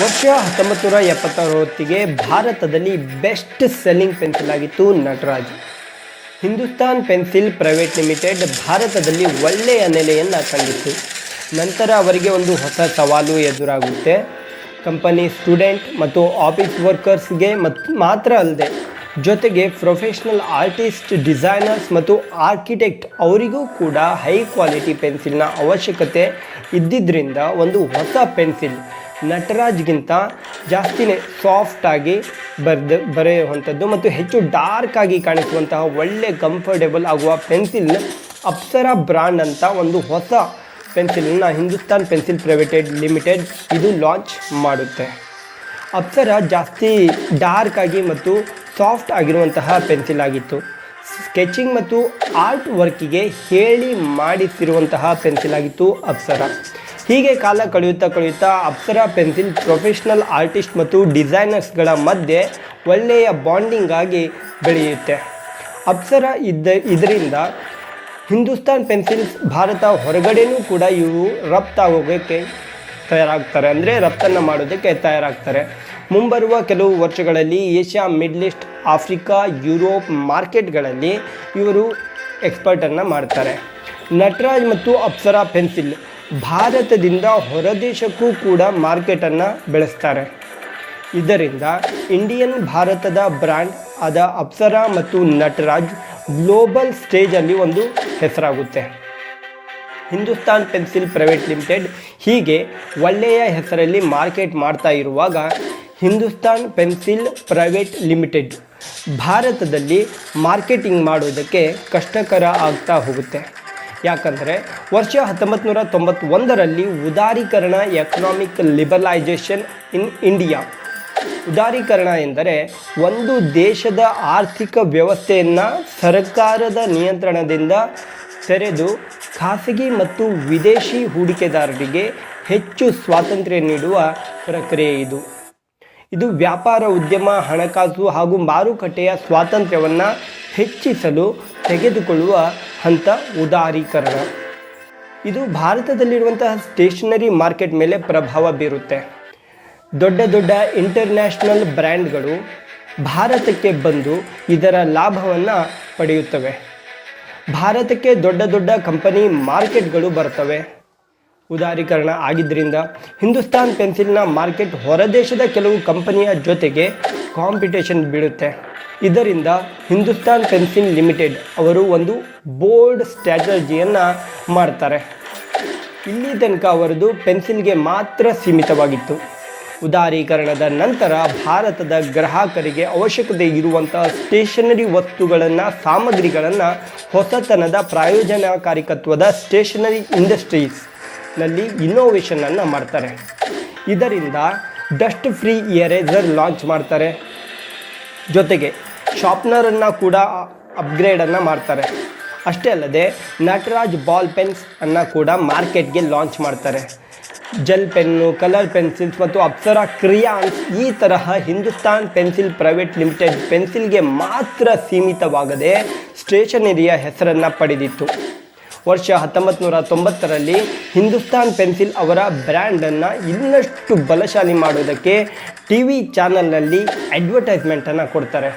ವರ್ಷ ಹತ್ತೊಂಬತ್ತು ನೂರ ಎಪ್ಪತ್ತಾರು ಹೊತ್ತಿಗೆ ಭಾರತದಲ್ಲಿ ಬೆಸ್ಟ್ ಸೆಲ್ಲಿಂಗ್ ಪೆನ್ಸಿಲ್ ಆಗಿತ್ತು Nataraj. Hindustan pencil private limited ಭಾರತದಲ್ಲಿ ಒಳ್ಳೆಯ ನೆಲೆಯನ್ನು ಕಂಡಿತ್ತು. ನಂತರ ಅವರಿಗೆ ಒಂದು ಹೊಸ ಸವಾಲು ಎದುರಾಗುತ್ತೆ. ಕಂಪನಿ ಸ್ಟೂಡೆಂಟ್ ಮತ್ತು ಆಫೀಸ್ ವರ್ಕರ್ಸ್ಗೆ ಮತ್ತು ಮಾತ್ರ ಅಲ್ಲದೆ ಜೊತೆಗೆ ಪ್ರೊಫೆಷ್ನಲ್ ಆರ್ಟಿಸ್ಟ್, ಡಿಸೈನರ್ಸ್ ಮತ್ತು ಆರ್ಕಿಟೆಕ್ಟ್ ಅವರಿಗೂ ಕೂಡ ಹೈ ಕ್ವಾಲಿಟಿ ಪೆನ್ಸಿಲ್ನ ಅವಶ್ಯಕತೆ ಇದ್ದಿದ್ದರಿಂದ ಒಂದು ಹೊಸ ಪೆನ್ಸಿಲ್ ನಟರಾಜ್ಗಿಂತ ಜಾಸ್ತಿನೇ ಸಾಫ್ಟಾಗಿ ಬರೆದು, ಬರೆಯುವಂಥದ್ದು ಮತ್ತು ಹೆಚ್ಚು ಡಾರ್ಕ್ ಆಗಿ ಕಾಣಿಸುವಂತಹ ಒಳ್ಳೆ ಕಂಫರ್ಟೇಬಲ್ ಆಗುವ ಪೆನ್ಸಿಲ್ ಅಪ್ಸರಾ ಬ್ರ್ಯಾಂಡ್ ಅಂತ ಒಂದು ಹೊಸ ಪೆನ್ಸಿಲನ್ನು ಹಿಂದೂಸ್ತಾನ್ ಪೆನ್ಸಿಲ್ ಪ್ರೈವೇಟೆಡ್ ಲಿಮಿಟೆಡ್ ಇದು ಲಾಂಚ್ ಮಾಡುತ್ತೆ. ಅಪ್ಸರ ಜಾಸ್ತಿ ಡಾರ್ಕ್ ಆಗಿ ಮತ್ತು ಸಾಫ್ಟ್ ಆಗಿರುವಂತಹ ಪೆನ್ಸಿಲ್ ಆಗಿತ್ತು. ಸ್ಕೆಚಿಂಗ್ ಮತ್ತು ಆರ್ಟ್ ವರ್ಕಿಗೆ ಹೇಳಿ ಮಾಡಿಸಿರುವಂತಹ ಪೆನ್ಸಿಲ್ ಆಗಿತ್ತು ಅಪ್ಸರ. ಹೀಗೆ ಕಾಲ ಕಳೆಯುತ್ತಾ ಕಳೆಯುತ್ತಾ ಅಪ್ಸರ ಪೆನ್ಸಿಲ್ ಪ್ರೊಫೆಷ್ನಲ್ ಆರ್ಟಿಸ್ಟ್ ಮತ್ತು ಡಿಸೈನರ್ಸ್ಗಳ ಮಧ್ಯೆ ಒಳ್ಳೆಯ ಬಾಂಡಿಂಗ್ ಆಗಿ ಬೆಳೆಯುತ್ತೆ. ಅಪ್ಸರ ಇದ್ದ, ಇದರಿಂದ ಹಿಂದೂಸ್ತಾನ್ ಪೆನ್ಸಿಲ್ಸ್ ಭಾರತ ಹೊರಗಡೆನೂ ಕೂಡ ಇವು ರಫ್ತಾಗೋಗೋಕ್ಕೆ ತಯಾರಾಗ್ತಾರೆ. ಅಂದರೆ ರಫ್ತನ್ನು ಮಾಡೋದಕ್ಕೆ ತಯಾರಾಗ್ತಾರೆ. ಮುಂಬರುವ ಕೆಲವು ವರ್ಷಗಳಲ್ಲಿ Asia, middle east, Africa, Europe ಮಾರ್ಕೆಟ್ಗಳಲ್ಲಿ ಇವರು ಎಕ್ಸ್ಪರ್ಟನ್ನು ಮಾಡ್ತಾರೆ. ನಟರಾಜ್ ಮತ್ತು ಅಪ್ಸರಾ ಪೆನ್ಸಿಲ್ ಭಾರತದಿಂದ ಹೊರದೇಶಕ್ಕೂ ಕೂಡ ಮಾರ್ಕೆಟನ್ನು ಬೆಳೆಸ್ತಾರೆ. ಇದರಿಂದ ಇಂಡಿಯನ್ ಭಾರತದ ಬ್ರ್ಯಾಂಡ್ ಆದ ಅಪ್ಸರಾ ಮತ್ತು ನಟರಾಜ್ ಗ್ಲೋಬಲ್ ಸ್ಟೇಜಲ್ಲಿ ಒಂದು ಹೆಸರಾಗುತ್ತೆ. ಹಿಂದೂಸ್ತಾನ್ ಪೆನ್ಸಿಲ್ ಪ್ರೈವೇಟ್ ಲಿಮಿಟೆಡ್ ಹೀಗೆ ಒಳ್ಳೆಯ ಹೆಸರಲ್ಲಿ ಮಾರ್ಕೆಟ್ ಮಾಡ್ತಾ ಇರುವಾಗ ಹಿಂದೂಸ್ತಾನ್ ಪೆನ್ಸಿಲ್ ಪ್ರೈವೇಟ್ ಲಿಮಿಟೆಡ್ ಭಾರತದಲ್ಲಿ ಮಾರ್ಕೆಟಿಂಗ್ ಮಾಡೋದಕ್ಕೆ ಕಷ್ಟಕರ ಆಗ್ತಾ ಹೋಗುತ್ತೆ. ಯಾಕಂದರೆ ವರ್ಷ ಹತ್ತೊಂಬತ್ತು ನೂರ ತೊಂಬತ್ತೊಂದರಲ್ಲಿ ಉದಾರೀಕರಣ ಎಕನಾಮಿಕ್ ಲಿಬರಲೈಸೇಷನ್ ಇನ್ ಇಂಡಿಯಾ ಉದಾರೀಕರಣ ಎಂದರೆ ಒಂದು ದೇಶದ ಆರ್ಥಿಕ ವ್ಯವಸ್ಥೆಯನ್ನು ಸರ್ಕಾರದ ನಿಯಂತ್ರಣದಿಂದ ತೆರೆದು ಖಾಸಗಿ ಮತ್ತು ವಿದೇಶಿ ಹೂಡಿಕೆದಾರರಿಗೆ ಹೆಚ್ಚು ಸ್ವಾತಂತ್ರ್ಯ ನೀಡುವ ಪ್ರಕ್ರಿಯೆ ಇದು. ಇದು ವ್ಯಾಪಾರ ಉದ್ಯಮ, ಹಣಕಾಸು ಹಾಗೂ ಮಾರುಕಟ್ಟೆಯ ಸ್ವಾತಂತ್ರ್ಯವನ್ನು ಹೆಚ್ಚಿಸಲು ತೆಗೆದುಕೊಳ್ಳುವ ಹಂತ ಉದಾರೀಕರಣ. ಇದು ಭಾರತದಲ್ಲಿರುವಂತಹ ಸ್ಟೇಷನರಿ ಮಾರ್ಕೆಟ್ ಮೇಲೆ ಪ್ರಭಾವ ಬೀರುತ್ತೆ. ದೊಡ್ಡ ದೊಡ್ಡ ಇಂಟರ್ನ್ಯಾಷನಲ್ ಬ್ರ್ಯಾಂಡ್ಗಳು ಭಾರತಕ್ಕೆ ಬಂದು ಇದರ ಲಾಭವನ್ನು ಪಡೆಯುತ್ತವೆ. ಭಾರತಕ್ಕೆ ದೊಡ್ಡ ದೊಡ್ಡ ಕಂಪನಿ ಮಾರ್ಕೆಟ್ಗಳು ಬರ್ತವೆ. ಉದಾರೀಕರಣ ಆಗಿದ್ದರಿಂದ ಹಿಂದೂಸ್ತಾನ್ ಪೆನ್ಸಿಲ್ನ ಮಾರ್ಕೆಟ್ ಹೊರದೇಶದ ಕೆಲವು ಕಂಪನಿಯ ಜೊತೆಗೆ ಕಾಂಪಿಟೇಷನ್ ಬೀಳುತ್ತೆ. ಇದರಿಂದ ಹಿಂದೂಸ್ತಾನ್ ಪೆನ್ಸಿಲ್ ಲಿಮಿಟೆಡ್ ಅವರು ಒಂದು ಬೋರ್ಡ್ ಸ್ಟ್ರಾಟಜಿಯನ್ನು ಮಾಡ್ತಾರೆ. ಇಲ್ಲಿ ತನಕ ಅವರದು ಪೆನ್ಸಿಲ್ಗೆ ಮಾತ್ರ ಸೀಮಿತವಾಗಿತ್ತು. ಉದಾರೀಕರಣದ ನಂತರ ಭಾರತದ ಗ್ರಾಹಕರಿಗೆ ಅವಶ್ಯಕತೆ ಇರುವಂತಹ ಸ್ಟೇಷನರಿ ವಸ್ತುಗಳನ್ನು, ಸಾಮಗ್ರಿಗಳನ್ನು ಹೊಸತನದ ಪ್ರಾಯೋಜನಕಾರಿಕತ್ವದ ಸ್ಟೇಷನರಿ ಇಂಡಸ್ಟ್ರೀಸ್ನಲ್ಲಿ ಇನ್ನೋವೇಷನನ್ನು ಮಾಡ್ತಾರೆ. ಇದರಿಂದ ಡಸ್ಟ್ ಫ್ರೀ ಇಯರೇಜರ್ ಲಾಂಚ್ ಮಾಡ್ತಾರೆ. ಜೊತೆಗೆ ಶಾರ್ಪ್ನರನ್ನು ಕೂಡ ಅಪ್ಗ್ರೇಡನ್ನು ಮಾಡ್ತಾರೆ. ಅಷ್ಟೇ ಅಲ್ಲದೆ ನಟರಾಜ್ ಬಾಲ್ ಪೆನ್ಸ್ ಅನ್ನು ಕೂಡ ಮಾರ್ಕೆಟ್ಗೆ ಲಾಂಚ್ ಮಾಡ್ತಾರೆ. ಜೆಲ್ ಪೆನ್ನು ಕಲರ್ ಪೆನ್ಸಿಲ್ಸ್ ಮತ್ತು ಅಪ್ಸರ ಕ್ರಿಯಾನ್ಸ್ ಈ ತರಹ ಹಿಂದೂಸ್ತಾನ್ ಪೆನ್ಸಿಲ್ ಪ್ರೈವೇಟ್ ಲಿಮಿಟೆಡ್ ಪೆನ್ಸಿಲ್ಗೆ ಮಾತ್ರ ಸೀಮಿತವಾಗದೆ ಸ್ಟೇಷನರಿಯ ಹೆಸರನ್ನು ಪಡೆದಿತ್ತು. ವರ್ಷ ಹತ್ತೊಂಬತ್ತು ನೂರ ತೊಂಬತ್ತರಲ್ಲಿ ಹಿಂದೂಸ್ತಾನ್ ಪೆನ್ಸಿಲ್ ಅವರ ಬ್ರ್ಯಾಂಡನ್ನು ಇನ್ನಷ್ಟು ಬಲಶಾಲಿ ಮಾಡೋದಕ್ಕೆ ಟಿ ವಿ ಚಾನಲ್ನಲ್ಲಿ ಅಡ್ವರ್ಟೈಸ್ಮೆಂಟನ್ನು ಕೊಡ್ತಾರೆ.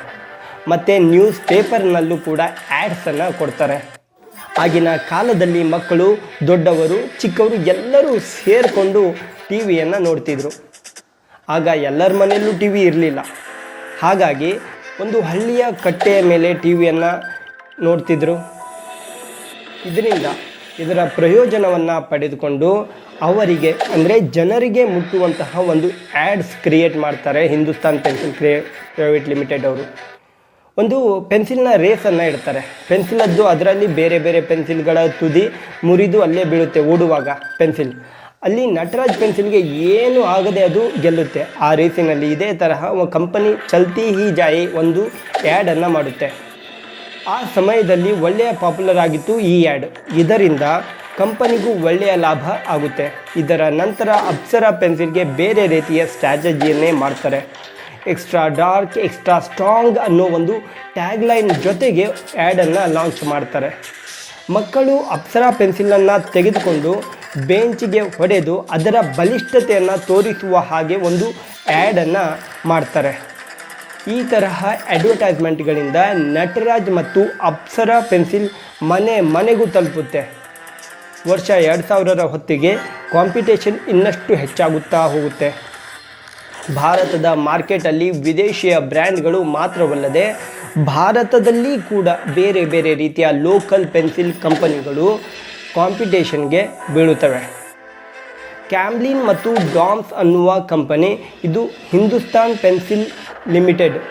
ಮತ್ತು ನ್ಯೂಸ್ ಪೇಪರ್ನಲ್ಲೂ ಕೂಡ ಆ್ಯಡ್ಸನ್ನು ಕೊಡ್ತಾರೆ. ಆಗಿನ ಕಾಲದಲ್ಲಿ ಮಕ್ಕಳು, ದೊಡ್ಡವರು, ಚಿಕ್ಕವರು ಎಲ್ಲರೂ ಸೇರಿಕೊಂಡು ಟಿ ವಿಯನ್ನು ನೋಡ್ತಿದ್ರು. ಆಗ ಎಲ್ಲರ ಮನೆಯಲ್ಲೂ ಟಿ ವಿ ಇರಲಿಲ್ಲ. ಹಾಗಾಗಿ ಒಂದು ಹಳ್ಳಿಯ ಕಟ್ಟೆಯ ಮೇಲೆ ಟಿ ವಿಯನ್ನು ನೋಡ್ತಿದ್ರು. ಇದರಿಂದ ಇದರ ಪ್ರಯೋಜನವನ್ನು ಪಡೆದುಕೊಂಡು ಅವರಿಗೆ, ಅಂದರೆ ಜನರಿಗೆ ಮುಟ್ಟುವಂತಹ ಒಂದು ಆ್ಯಡ್ಸ್ ಕ್ರಿಯೇಟ್ ಮಾಡ್ತಾರೆ ಹಿಂದೂಸ್ತಾನ್ ಪೆನ್ಸಿಲ್ ಕ್ರಿಯೇ ಪ್ರೈವೇಟ್ ಲಿಮಿಟೆಡ್ ಅವರು. ಒಂದು ಪೆನ್ಸಿಲ್ನ ರೇಸನ್ನು ಇಡ್ತಾರೆ. ಪೆನ್ಸಿಲದ್ದು ಅದರಲ್ಲಿ ಬೇರೆ ಬೇರೆ ಪೆನ್ಸಿಲ್ಗಳ ತುದಿ ಮುರಿದು ಅಲ್ಲೇ ಬೀಳುತ್ತೆ ಓಡುವಾಗ ಪೆನ್ಸಿಲ್. ಅಲ್ಲಿ ನಟರಾಜ್ ಪೆನ್ಸಿಲ್ಗೆ ಏನು ಆಗದೆ ಅದು ಗೆಲ್ಲುತ್ತೆ. ಆ ರೇಸಿನಲ್ಲಿ ಇದೇ ತರಹ ಕಂಪನಿ ಚಲ್ತಿ ಹಿ ಜಾಯಿ ಒಂದು ಆ್ಯಡನ್ನು ಮಾಡುತ್ತೆ. ಆ ಸಮಯದಲ್ಲಿ ಒಳ್ಳೆಯ ಪಾಪ್ಯುಲರ್ ಆಗಿತ್ತು ಈ ಆ್ಯಡ್. ಇದರಿಂದ ಕಂಪನಿಗೂ ಒಳ್ಳೆಯ ಲಾಭ ಆಗುತ್ತೆ. ಇದರ ನಂತರ ಅಪ್ಸರಾ ಪೆನ್ಸಿಲ್ಗೆ ಬೇರೆ ರೀತಿಯ ಸ್ಟ್ರಾಟಜಿಯನ್ನೇ ಮಾಡ್ತಾರೆ. ಎಕ್ಸ್ಟ್ರಾ ಡಾರ್ಕ್ ಎಕ್ಸ್ಟ್ರಾ ಸ್ಟ್ರಾಂಗ್ ಅನ್ನೋ ಒಂದು ಟ್ಯಾಗ್ಲೈನ್ ಜೊತೆಗೆ ಆ್ಯಡನ್ನು ಲಾಂಚ್ ಮಾಡ್ತಾರೆ. ಮಕ್ಕಳು ಅಪ್ಸರಾ ಪೆನ್ಸಿಲನ್ನು ತೆಗೆದುಕೊಂಡು ಬೆಂಚಿಗೆ ಹೊಡೆದು ಅದರ ಬಲಿಷ್ಠತೆಯನ್ನು ತೋರಿಸುವ ಹಾಗೆ ಒಂದು ಆ್ಯಡನ್ನು ಮಾಡ್ತಾರೆ. ಈ ತರಹ ಅಡ್ವರ್ಟೈಸ್ಮೆಂಟ್ಗಳಿಂದ ನಟರಾಜ್ ಮತ್ತು ಅಪ್ಸರ ಪೆನ್ಸಿಲ್ ಮನೆ ಮನೆಗೂ ತಲುಪುತ್ತೆ. ವರ್ಷ ಎರಡು ಸಾವಿರರ ಹೊತ್ತಿಗೆ ಕಾಂಪಿಟೇಷನ್ ಇನ್ನಷ್ಟು ಹೆಚ್ಚಾಗುತ್ತಾ ಹೋಗುತ್ತೆ. ಭಾರತದ ಮಾರ್ಕೆಟಲ್ಲಿ ವಿದೇಶಿಯ ಬ್ರ್ಯಾಂಡ್ಗಳು ಮಾತ್ರವಲ್ಲದೆ ಭಾರತದಲ್ಲಿ ಕೂಡ ಬೇರೆ ಬೇರೆ ರೀತಿಯ ಲೋಕಲ್ ಪೆನ್ಸಿಲ್ ಕಂಪನಿಗಳು ಕಾಂಪಿಟೇಷನ್ಗೆ ಬೀಳುತ್ತವೆ. ಕ್ಯಾಮ್ಲಿನ್ ಮತ್ತು ಡಾಮ್ಸ್ ಅನ್ನುವ ಕಂಪನಿ ಇದು ಹಿಂದೂಸ್ತಾನ್ ಪೆನ್ಸಿಲ್ ಲಿಮಿಟೆಡ್.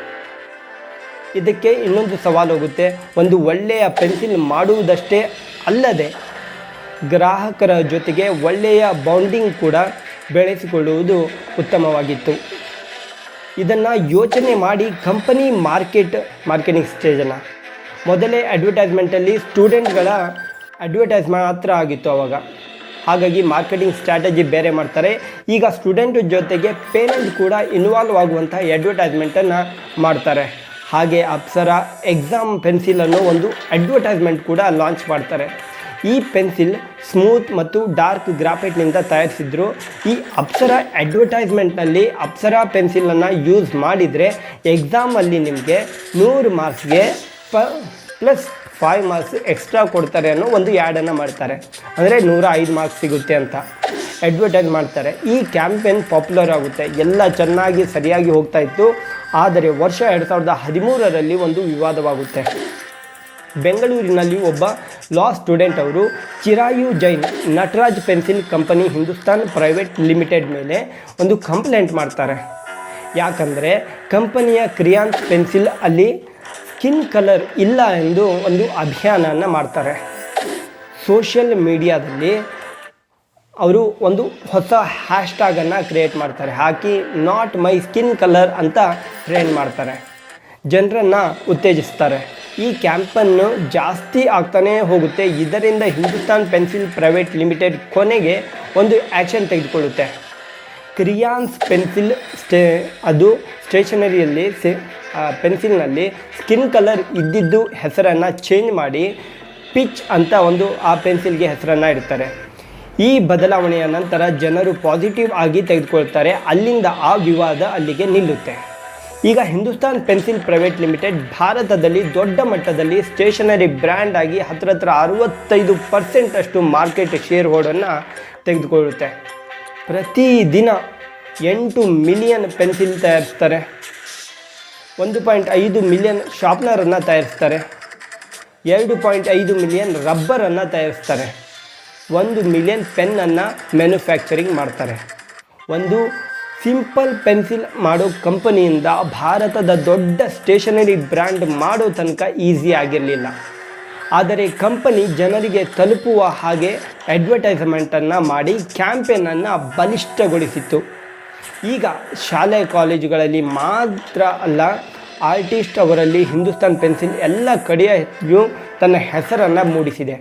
ಇದಕ್ಕೆ ಇನ್ನೊಂದು ಸವಾಲು ಹೋಗುತ್ತೆ. ಒಂದು ಒಳ್ಳೆಯ ಪೆನ್ಸಿಲ್ ಮಾಡುವುದಷ್ಟೇ ಅಲ್ಲದೆ ಗ್ರಾಹಕರ ಜೊತೆಗೆ ಒಳ್ಳೆಯ ಬಾಂಡಿಂಗ್ ಕೂಡ ಬೆಳೆಸಿಕೊಳ್ಳುವುದು ಉತ್ತಮವಾಗಿತ್ತು. ಇದನ್ನು ಯೋಚನೆ ಮಾಡಿ ಕಂಪನಿ ಮಾರ್ಕೆಟ್, ಮಾರ್ಕೆಟಿಂಗ್ ಸ್ಟೇಜನ್ನು. ಮೊದಲೇ ಅಡ್ವರ್ಟೈಸ್ಮೆಂಟಲ್ಲಿ ಸ್ಟೂಡೆಂಟ್ಗಳ ಅಡ್ವರ್ಟೈಸ್ ಮಾತ್ರ ಆಗಿತ್ತು ಆವಾಗ ಹಾಗಾಗಿ ಮಾರ್ಕೆಟಿಂಗ್ ಸ್ಟ್ರಾಟಜಿ ಬೇರೆ ಮಾಡ್ತಾರೆ. ಈಗ ಸ್ಟೂಡೆಂಟ್ ಜೊತೆಗೆ ಪೇರೆಂಟ್ ಕೂಡ ಇನ್ವಾಲ್ವ್ ಆಗುವಂಥ ಅಡ್ವರ್ಟೈಸ್ಮೆಂಟನ್ನು ಮಾಡ್ತಾರೆ. ಹಾಗೆ ಅಪ್ಸರ, ಎಕ್ಸಾಮ್ ಪೆನ್ಸಿಲನ್ನು ಒಂದು ಅಡ್ವರ್ಟೈಸ್ಮೆಂಟ್ ಕೂಡ ಲಾಂಚ್ ಮಾಡ್ತಾರೆ. ಈ ಪೆನ್ಸಿಲ್ ಸ್ಮೂತ್ ಮತ್ತು ಡಾರ್ಕ್ ಗ್ರಾಫೈಟ್ನಿಂದ ತಯಾರಿಸಿದ್ರು. ಈ ಅಪ್ಸರ ಅಡ್ವರ್ಟೈಸ್ಮೆಂಟ್ನಲ್ಲಿ ಅಪ್ಸರ ಪೆನ್ಸಿಲನ್ನು ಯೂಸ್ ಮಾಡಿದರೆ ಎಕ್ಸಾಮಲ್ಲಿ ನಿಮಗೆ ನೂರು ಮಾರ್ಕ್ಸ್ಗೆ ಪ, ಪ್ಲಸ್ ಫೈವ್ ಮಾರ್ಕ್ಸ್ ಎಕ್ಸ್ಟ್ರಾ ಕೊಡ್ತಾರೆ ಅನ್ನೋ ಒಂದು ಆ್ಯಡನ್ನು ಮಾಡ್ತಾರೆ. ಅಂದರೆ ನೂರ ಐದು ಮಾರ್ಕ್ಸ್ ಸಿಗುತ್ತೆ ಅಂತ ಅಡ್ವರ್ಟೈಸ್ ಮಾಡ್ತಾರೆ. ಈ ಕ್ಯಾಂಪೇನ್ ಪಾಪ್ಯುಲರ್ ಆಗುತ್ತೆ. ಎಲ್ಲ ಚೆನ್ನಾಗಿ ಸರಿಯಾಗಿ ಹೋಗ್ತಾ ಇತ್ತು. ಆದರೆ ವರ್ಷ ಎರಡು ಸಾವಿರದ ಹದಿಮೂರರಲ್ಲಿ ಒಂದು ವಿವಾದವಾಗುತ್ತೆ. ಬೆಂಗಳೂರಿನಲ್ಲಿ ಒಬ್ಬ ಲಾ ಸ್ಟೂಡೆಂಟ್ ಅವರು Chirayu Jain Nataraj pencil company Hindustan private limited ಮೇಲೆ ಒಂದು ಕಂಪ್ಲೇಂಟ್ ಮಾಡ್ತಾರೆ. ಯಾಕಂದರೆ ಕಂಪನಿಯ ಕ್ರಿಯಾನ್ಸ್ ಪೆನ್ಸಿಲ್ ಅಲ್ಲಿ ಸ್ಕಿನ್ ಕಲರ್ ಇಲ್ಲ ಎಂದು ಒಂದು ಅಭಿಯಾನನ ಮಾಡ್ತಾರೆ. ಸೋಷಿಯಲ್ ಮೀಡಿಯಾದಲ್ಲಿ ಅವರು ಒಂದು ಹೊಸ ಹ್ಯಾಶ್ಟ್ಯಾಗನ್ನು ಕ್ರಿಯೇಟ್ ಮಾಡ್ತಾರೆ. ಹಾಕಿ ನಾಟ್ ಮೈ ಸ್ಕಿನ್ ಕಲರ್ ಅಂತ ಟ್ರೆಂಡ್ ಮಾಡ್ತಾರೆ. ಜನರನ್ನು ಉತ್ತೇಜಿಸ್ತಾರೆ. ಈ ಕ್ಯಾಂಪನ್ನು ಜಾಸ್ತಿ ಆಗ್ತಾನೇ ಹೋಗುತ್ತೆ. ಇದರಿಂದ ಹಿಂದೂಸ್ತಾನ್ ಪೆನ್ಸಿಲ್ ಪ್ರೈವೇಟ್ ಲಿಮಿಟೆಡ್ ಕೊನೆಗೆ ಒಂದು ಆ್ಯಕ್ಷನ್ ತೆಗೆದುಕೊಳ್ಳುತ್ತೆ. ಕ್ರಿಯಾನ್ಸ್ ಪೆನ್ಸಿಲ್ ಸ್ಟೇ, ಅದು ಸ್ಟೇಷನರಿಯಲ್ಲಿ ಸಿ ಪೆನ್ಸಿಲ್ನಲ್ಲಿ ಸ್ಕಿನ್ ಕಲರ್ ಇದ್ದಿದ್ದು ಹೆಸರನ್ನು ಚೇಂಜ್ ಮಾಡಿ ಪಿಚ್ ಅಂತ ಒಂದು ಆ ಪೆನ್ಸಿಲ್ಗೆ ಹೆಸರನ್ನು ಇಡ್ತಾರೆ. ಈ ಬದಲಾವಣೆಯ ನಂತರ ಜನರು ಪಾಸಿಟಿವ್ ಆಗಿ ತೆಗೆದುಕೊಳ್ತಾರೆ. ಅಲ್ಲಿಂದ ಆ ವಿವಾದ ಅಲ್ಲಿಗೆ ನಿಲ್ಲುತ್ತೆ. ಈಗ ಹಿಂದೂಸ್ತಾನ್ ಪೆನ್ಸಿಲ್ ಪ್ರೈವೇಟ್ ಲಿಮಿಟೆಡ್ ಭಾರತದಲ್ಲಿ ದೊಡ್ಡ ಮಟ್ಟದಲ್ಲಿ ಸ್ಟೇಷನರಿ ಬ್ರ್ಯಾಂಡ್ ಆಗಿ ಹತ್ರ ಹತ್ರ ಅರವತ್ತೈದು ಪರ್ಸೆಂಟಷ್ಟು ಮಾರ್ಕೆಟ್ ಶೇರ್ ಹೋಲ್ಡನ್ನು ತೆಗೆದುಕೊಳ್ಳುತ್ತೆ. ಪ್ರತಿದಿನ ಎಂಟು ಮಿಲಿಯನ್ ಪೆನ್ಸಿಲ್ ತಯಾರಿಸ್ತಾರೆ. ಒಂದು ಪಾಯಿಂಟ್ ಐದು ಮಿಲಿಯನ್ ಶಾರ್ಪ್ನರನ್ನು ತಯಾರಿಸ್ತಾರೆ. ಎರಡು ಪಾಯಿಂಟ್ ಐದು ಮಿಲಿಯನ್ ರಬ್ಬರನ್ನು ತಯಾರಿಸ್ತಾರೆ. ಒಂದು ಮಿಲಿಯನ್ ಪೆನ್ನನ್ನು ಮ್ಯಾನುಫ್ಯಾಕ್ಚರಿಂಗ್ ಮಾಡ್ತಾರೆ. ಒಂದು ಸಿಂಪಲ್ ಪೆನ್ಸಿಲ್ ಮಾಡೋ ಕಂಪನಿಯಿಂದ ಭಾರತದ ದೊಡ್ಡ ಸ್ಟೇಷನರಿ ಬ್ರ್ಯಾಂಡ್ ಮಾಡೋ ತನಕ ಈಸಿ ಆಗಿರಲಿಲ್ಲ. ಆದರೆ ಕಂಪನಿ ಜನರಿಗೆ ತಲುಪುವ ಹಾಗೆ ಅಡ್ವರ್ಟೈಸ್ಮೆಂಟನ್ನು ಮಾಡಿ ಕ್ಯಾಂಪೇನನ್ನು ಬಲಿಷ್ಠಗೊಳಿಸಿತ್ತು. ಈಗ ಶಾಲೆ ಕಾಲೇಜುಗಳಲ್ಲಿ ಮಾತ್ರ ಅಲ್ಲ, ಆರ್ಟಿಸ್ಟ್ ಅವರಲ್ಲಿ ಹಿಂದೂಸ್ತಾನ್ ಪೆನ್ಸಿಲ್ ಎಲ್ಲ ಕಡೆಯೂ ತನ್ನ ಹೆಸರನ್ನು ಮೂಡಿಸಿದೆ.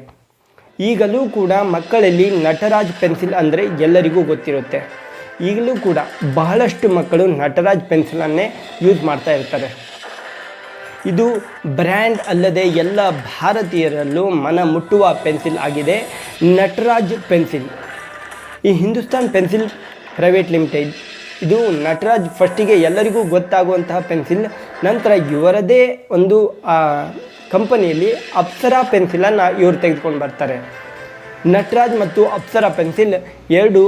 ಈಗಲೂ ಕೂಡ ಮಕ್ಕಳಲ್ಲಿ ನಟರಾಜ್ ಪೆನ್ಸಿಲ್ ಅಂದರೆ ಎಲ್ಲರಿಗೂ ಗೊತ್ತಿರುತ್ತೆ. ಈಗಲೂ ಕೂಡ ಬಹಳಷ್ಟು ಮಕ್ಕಳು ನಟರಾಜ್ ಪೆನ್ಸಿಲನ್ನೇ ಯೂಸ್ ಮಾಡ್ತಾ ಇರ್ತಾರೆ. ಇದು ಬ್ರ್ಯಾಂಡ್ ಅಲ್ಲದೆ ಎಲ್ಲ ಭಾರತೀಯರಲ್ಲೂ ಮನ ಮುಟ್ಟುವ ಪೆನ್ಸಿಲ್ ಆಗಿದೆ, ನಟರಾಜ್ ಪೆನ್ಸಿಲ್. ಈ ಹಿಂದೂಸ್ತಾನ್ ಪೆನ್ಸಿಲ್ ಪ್ರೈವೇಟ್ ಲಿಮಿಟೆಡ್, ಇದು ನಟರಾಜ್ ಫಸ್ಟಿಗೆ ಎಲ್ಲರಿಗೂ ಗೊತ್ತಾಗುವಂತಹ ಪೆನ್ಸಿಲ್. ನಂತರ ಇವರದೇ ಒಂದು ಕಂಪನಿಯಲ್ಲಿ ಅಪ್ಸರಾ ಪೆನ್ಸಿಲನ್ನು ಇವರು ತೆಗೆದುಕೊಂಡು ಬರ್ತಾರೆ. ನಟರಾಜ್ ಮತ್ತು ಅಪ್ಸರಾ ಪೆನ್ಸಿಲ್ ಎರಡು